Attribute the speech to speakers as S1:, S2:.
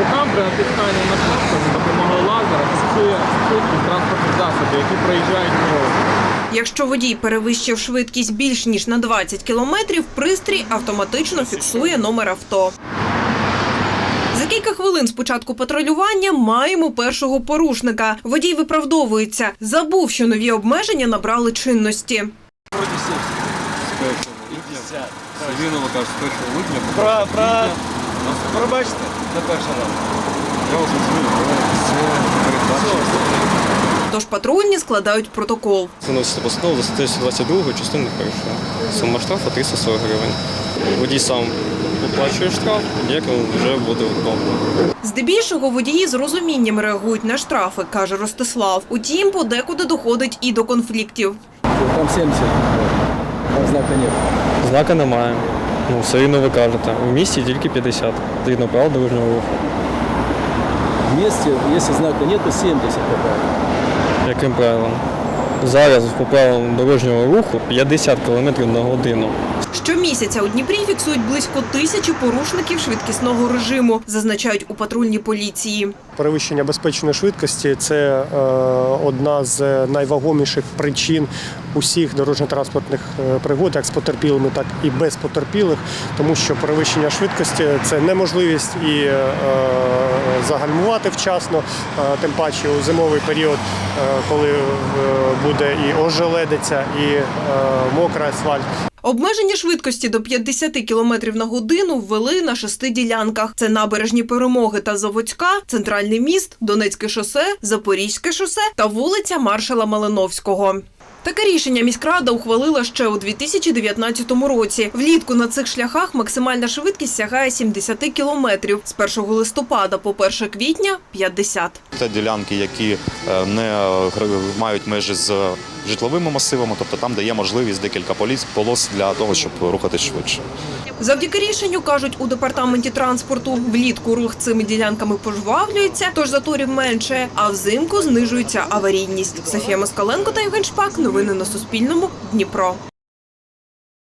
S1: рукам при натисканні на кнопку за допомогою лазера фіксує швидкість транспортних засобів, які проїжджають дорогу.
S2: Якщо водій перевищив швидкість більш ніж на 20 кілометрів, пристрій автоматично фіксує номер авто. За кілька хвилин з початку патрулювання маємо першого порушника. Водій виправдовується. Забув, що нові обмеження набрали чинності.
S3: 1 липня.
S4: Про, про, пробачте на перший раз.
S3: Я вас розумію, але це.
S2: Тож патрульні складають протокол.
S5: Виноситься постанова за статтею 122 частини першої. Сума штрафу 340 гривень. Водій сам оплачує штраф, як він вже буде виконувати.
S2: Здебільшого водії з розумінням реагують на штрафи, каже Ростислав. Утім, подекуди доходить і до конфліктів.
S4: Там 70, там знака нет.
S5: Знака немає. Ну, все рівно ви кажете. В місті тільки 50. Згідно правил дорожнього руху.
S4: місті, если знака нет, то 70 какая.
S5: Яким правилом? Зараз по правилам дорожнього руху 50 км на годину.
S2: Щомісяця у Дніпрі фіксують близько тисячі порушників швидкісного режиму, зазначають у патрульній поліції.
S6: Перевищення безпечної швидкості це е, одна з найвагоміших причин усіх дорожньо-транспортних е, пригод, як з потерпілими, так і без потерпілих, тому що перевищення швидкості це неможливість і е, загальмувати вчасно, е, тим паче у зимовий період, е, коли е, буде і ожеледиця, і мокрий асфальт.
S2: Обмеження швидкості до 50 км на годину ввели на шести ділянках. Це набережні перемоги та Заводська, центральний міст, Донецьке шосе, Запорізьке шосе та вулиця Маршала Малиновського. Таке рішення міськрада ухвалила ще у 2019 році. Влітку на цих шляхах максимальна швидкість сягає 70 кілометрів. З 1 листопада по 1 квітня – 50.
S7: Це ділянки, які е, не е, мають межі з житловими масивами, тобто там, де є можливість декілька поліс полос для того, щоб рухатись швидше.
S2: Завдяки рішенню, кажуть у департаменті транспорту, влітку рух цими ділянками пожвавлюється, тож заторів менше, а взимку знижується аварійність. Софія Москаленко та Євген Шпак. Новини на Суспільному. Дніпро.